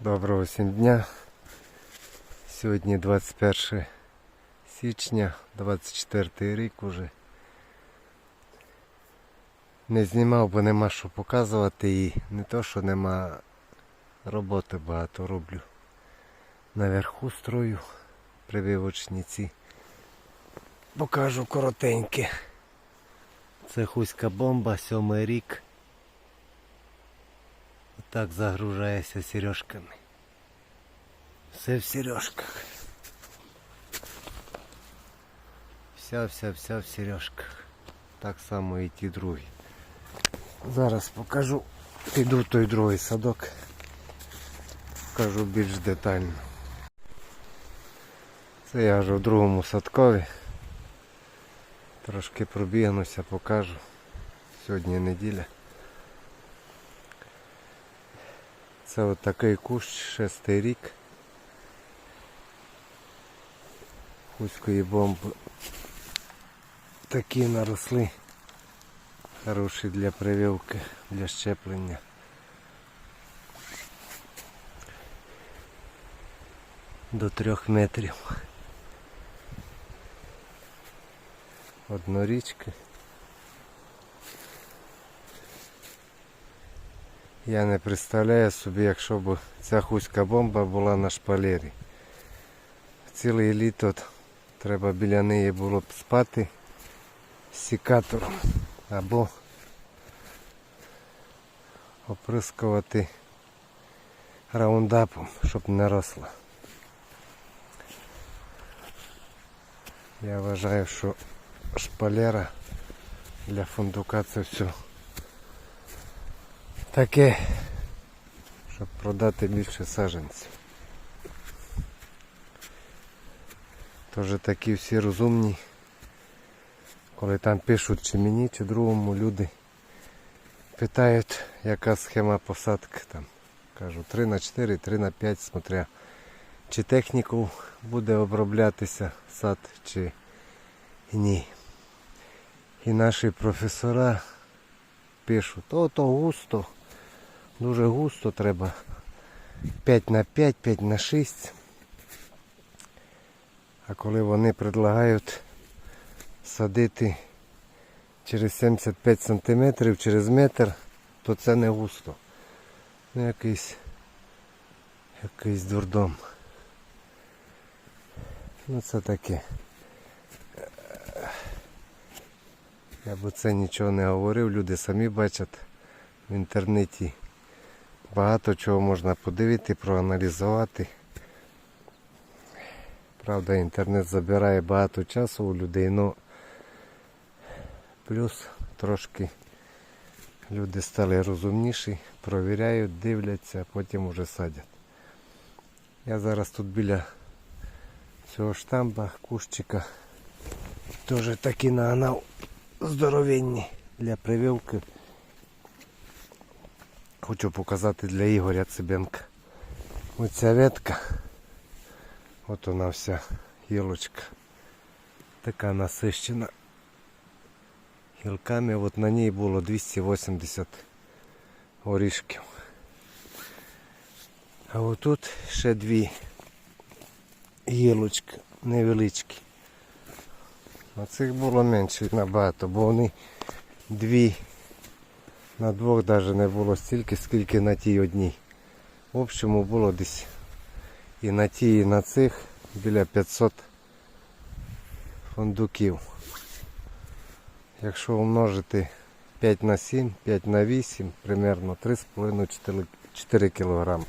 Доброго всім дня. Сьогодні 21 січня, 24 рік уже. Не знімав, бо нема що показувати і не то, що нема роботи багато роблю. Наверху строю прививочниці. Покажу коротеньке. Це хуська бомба, сьомий рік. Так загружається сережками. Все в сережках. Вся, вся, вся в сережках. Так само і ті другі. Зараз покажу. Піду в той другий садок. Покажу більш детально. Це я вже в другому садкові. Трошки пробігнуся, покажу. Сьогодні неділя. Це от такий кущ, шестий рік. Хуської бомби. Такі наросли. Хороші для прививки, для щеплення. До трьох метрів. Однорічки. Я не представляю собі, якщо б ця хуська бомба була на шпалері. Ціле літо треба біля неї було б спати сікатором або оприскувати раундапом, щоб не росла. Я вважаю, що шпалера для фундука це все таке, щоб продати більше саджанців. Тож такі всі розумні, коли там пишуть чи мені, чи другому люди питають, яка схема посадки там. Кажу 3 на 4, 3 на 5, смотря чи техніку буде оброблятися сад, чи ні. І наші професора пишуть, то то густо, дуже густо треба 5 на 5, 5 на 6. А коли вони предлагають садити через 75 см, через метр, то це не густо. Ну якийсь якийсь дурдом. Ну це таке. Я б це нічого не говорив, люди самі бачать в інтернеті. Багато чого можна подивити, проаналізувати. Правда, інтернет забирає багато часу у людей, але плюс трошки люди стали розумніші, провіряють, дивляться, а потім уже садять. Я зараз тут біля цього штамба, кущика, теж такі нагнав здоровенні для прививки. Хочу показати для Ігоря Цибенка. Оця ветка. От вона вся гілочка. Така насищена гілками. От на ній було 280 орішків. А отут ще дві гілочки невеличкі. На цих було менше набагато, бо вони дві на двох навіть не було стільки, скільки на тій одній. В общому було десь і на тій, і на цих біля 500 фундуків. Якщо умножити 5 на 7, 5 на 8, примерно 3,5-4 кг.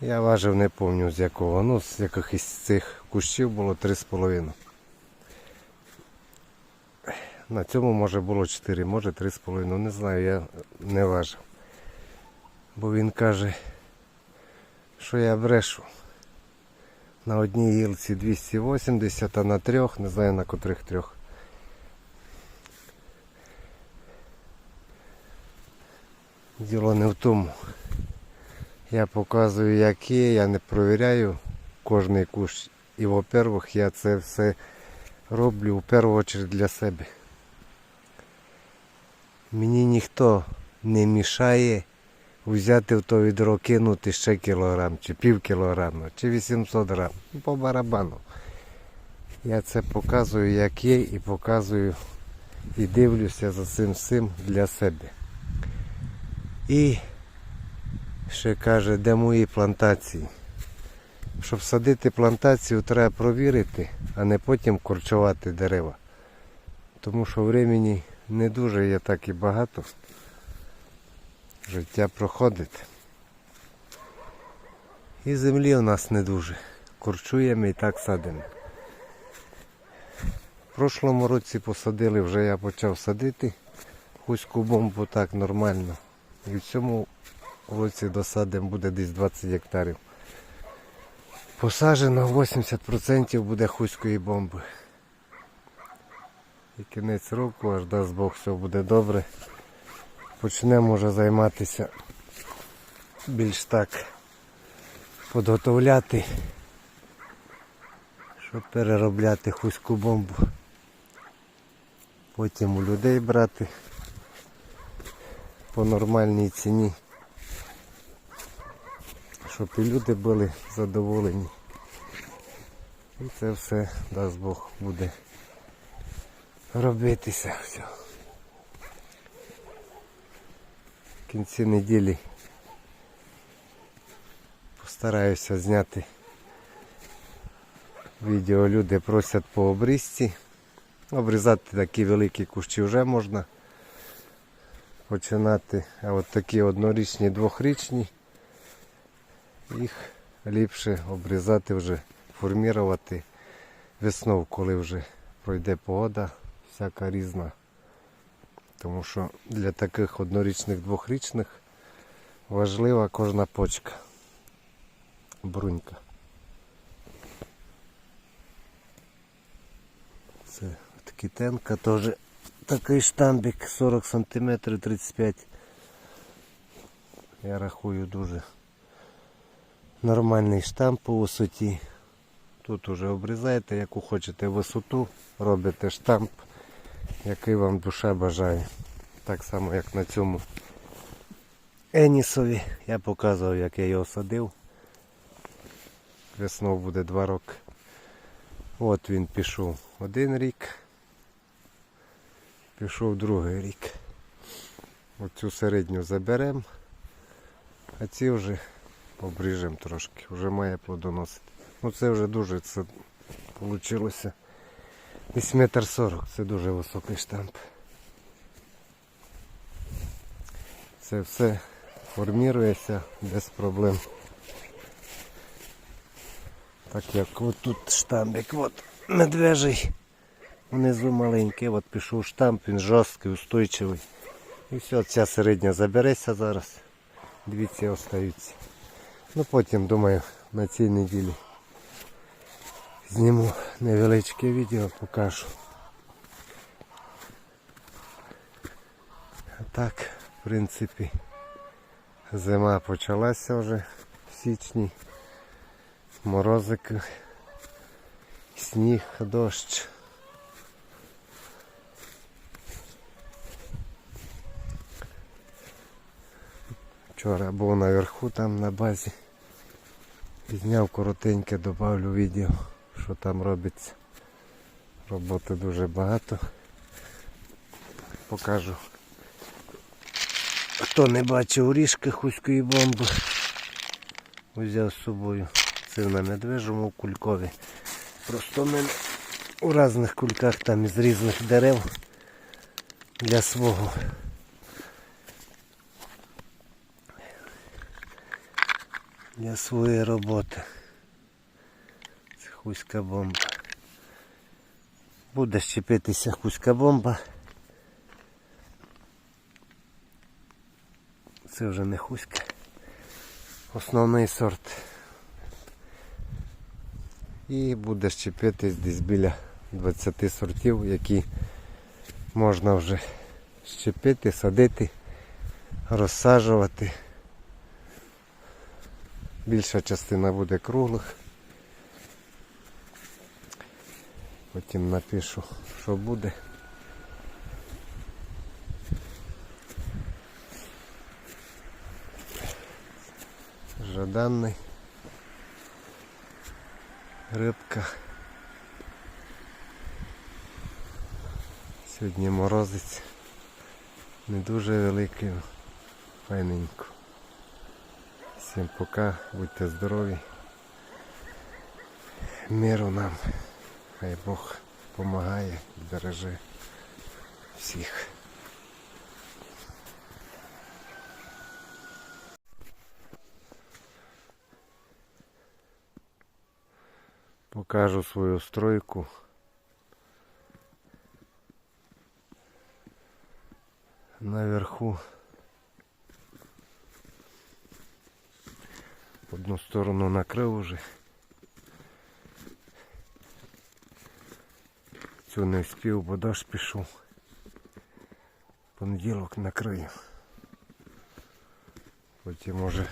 Я важив не пам'ятаю з якого, ну з яких із цих кущів було 3,5. На цьому може було 4, може 3,5, не знаю, я не важив. Бо він каже, що я брешу. На одній гілці 280, а на трьох, не знаю на котрих трьох. Діло не в тому. Я показую як є, я не провіряю кожний кущ. І во-первых, я це все роблю в першу чергу для себе. Мені ніхто не мішає взяти в то відро кинути ще кілограм, чи пів кілограма, чи 800 грам. По барабану. Я це показую, як є, і показую і дивлюся за цим всім для себе. І ще каже, де мої плантації. Щоб садити плантацію, треба провірити, а не потім корчувати дерева. Тому що времени не дуже є так і багато. Життя проходить. І землі у нас не дуже. Корчуємо і так садимо. В прошлому році посадили, вже я почав садити хуську бомбу так нормально. І в цьому році досадимо буде десь 20 гектарів. Посаджено 80% буде хуської бомби. І кінець року, аж дасть Бог, все буде добре. Почнемо вже займатися більш так підготовляти, щоб переробляти хуську бомбу. Потім у людей брати по нормальній ціні. Щоб і люди були задоволені. І це все, дасть Бог, буде робитися все. В кінці неділі постараюся зняти відео. Люди просять по обрізці. Обрізати такі великі кущі вже можна починати. А от такі однорічні, двохрічні, їх ліпше обрізати вже, формувати весною, коли вже пройде погода, всяка різна. Тому що для таких однорічних, двохрічних важлива кожна почка. Брунька. Це кітенка теж такий штамбик 40 см 35 Я рахую дуже нормальний штамп по висоті. Тут уже обрізаєте, яку хочете висоту, робите штамп, який вам душа бажає. Так само як на цьому Енісові. Я показував, як я його садив. Весною буде два роки. От він пішов один рік. Пішов другий рік. Оцю середню заберемо, а ці вже обріжемо трошки, вже має плодоносити. Ну це вже дуже це вийшло. Десь метр сорок, це дуже високий штамп. Це все формірується без проблем. Так як от тут штамбик, от медвежий. Внизу маленький, от пішов штамп, він жорсткий, устойчивий. І все, ця середня забереться зараз. Дві ці остаються. Ну потім, думаю, на цій неділі зніму невеличке відео, покажу. А так, в принципі, зима почалася вже в січні. Морозик, сніг, дощ. Вчора був наверху там на базі. Зняв коротеньке, добавлю відео, що там робиться. Роботи дуже багато. Покажу. Хто не бачив ріжки хуської бомби, взяв з собою. Це на медвежому кулькові. Просто в мене у різних кульках там із різних дерев для свого. Для своєї роботи. Хуська бомба. Буде щепитися хуська бомба. Це вже не хуська. Основний сорт. І буде щепитись десь біля 20 сортів, які можна вже щепити, садити, розсаджувати. Більша частина буде круглих. Потім напишу, що буде. Нежданний. Рибка. Сьогодні морозець. Не дуже великий, файненько. Всім пока, будьте здорові. Миру нам. Хай Бог допомагає, і береже всіх. Покажу свою стройку. Наверху одну сторону накрив уже. Цю не встиг, бо дощ пішов. Понеділок накрию. Потім може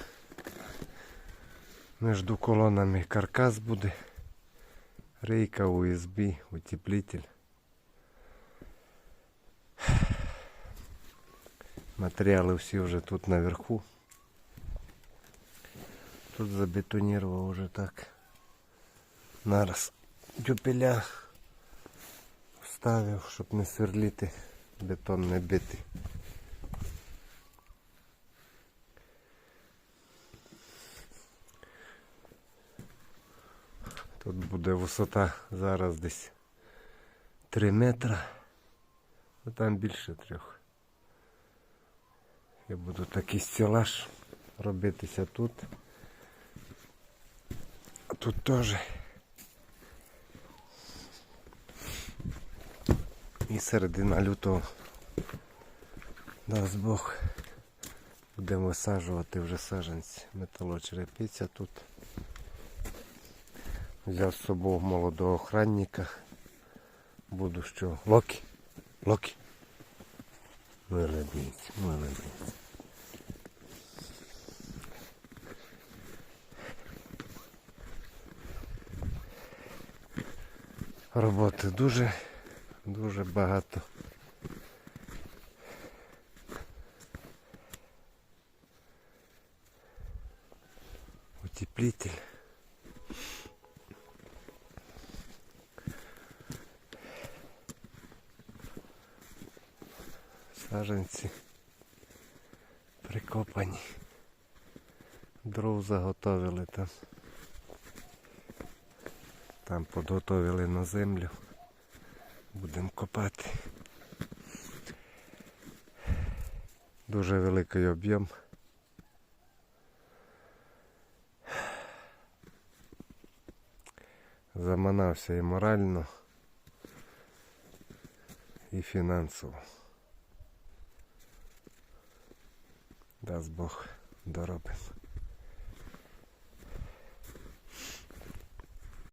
між колонами каркас буде. Рейка USB, утеплитель. Матеріали всі вже тут наверху. Тут забетонировал уже так. Нараз дюпеля вставив, щоб не сверлити, бетон не бити. Тут буде висота зараз десь 3 метра, а там більше трьох. Я буду такий стелаж робитися тут. А тут теж. І середина лютого. Дасть Бог. Будемо висаджувати вже саджанці. Металочерепиця тут. Взяв з собою молодого охранника. Буду що. Локі. Локі. Молодець, молодець. Роботи дуже, дуже багато. Утеплитель. Саженці прикопані. Дров заготовили там. Там підготовили на землю. Будемо копати. Дуже великий об'єм. Заманався і морально, і фінансово. Дасть Бог доробимо.